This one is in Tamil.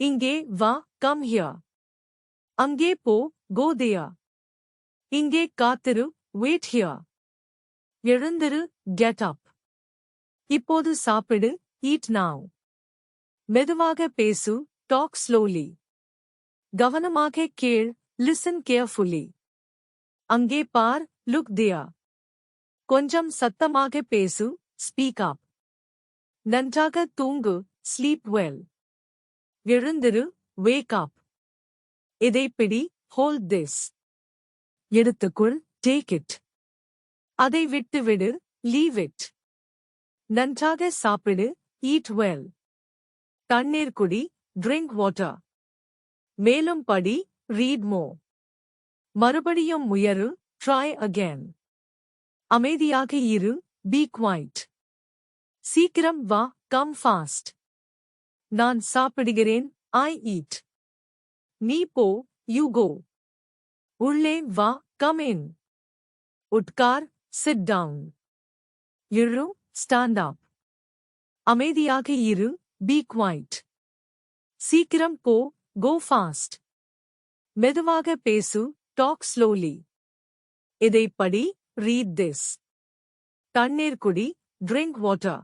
இங்கே வா கம் ஹியர் அங்கே போ கோதியா இங்கே காத்திரு வெயிட் ஹியா எழுந்திரு கெட் அப் இப்போது சாப்பிடு ஈட் நாவ் மெதுவாக பேசு டாக் ஸ்லோலி கவனமாக கேள் லிசன் கேர்ஃபுல்லி அங்கே பார் லுக் தியா கொஞ்சம் சத்தமாக பேசு ஸ்பீக் அப் நன்றாக தூங்கு ஸ்லீப் வெல் எழுந்திரு வேக் அப் இதை பிடி ஹோல்ட் திஸ் எடுத்துக்குள் டேக் இட் அதை விட்டுவிடு லீவ் இட் நன்றாக சாப்பிடு ஈட் வெல் தண்ணீர் குடி ட்ரிங்க் வாட்டர் மேலும் படி ரீட் மோ மறுபடியும் முயறு ட்ரை அகேன் அமைதியாக இரு பி குவைட் சீக்கிரம் வா கம் ஃபாஸ்ட் நான் சாப்பிடுகிறேன் ஐ ஈட் நீ போ யூ கோ உள்ளே வா கம் இன் உட்கார் சிட் டவுன் இழு ஸ்டாண்ட் அப் அமைதியாக இரு பி குவாய்ட் சீக்கிரம் போ கோ ஃபாஸ்ட் மெதுவாக பேசு டாக் ஸ்லோலி இதை படி ரீட் திஸ் தண்ணீர் குடி ட்ரிங்க் வாட்டர்